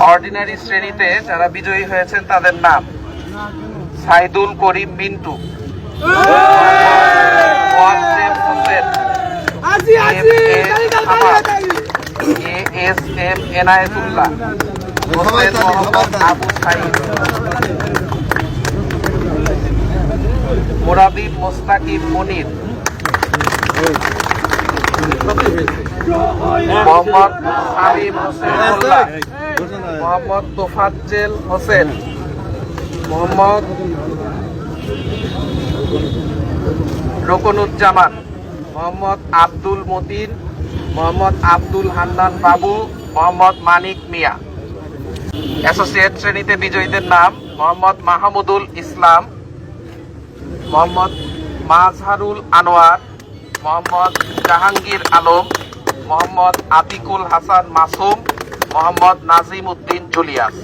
Ordinary শ্রেণীতে যারা বিজয়ী হয়েছেন তাদের নাম Saidul Karim Mintu. S M Enayetullah. Hossain Mohammad Abu Sayeed. Morabib Mostakib Monir. Mohammad Salim Hossain. Mohammad Tofazzel Hossain. Mohammad Roknuzzaman. Mohammad Abdul Motin. Mohammad Abdul Hannan Babu. Mohammad Manik Mia. Associate শ্রেণীতে বিজয়ীদের নাম Mohammad Mahmudul Islam. Mohammad Mazharul Anwar. Mohammad Jahangir Alam Mohammad Atikul Hasan Masum Mohammad Nazim Uddin Julius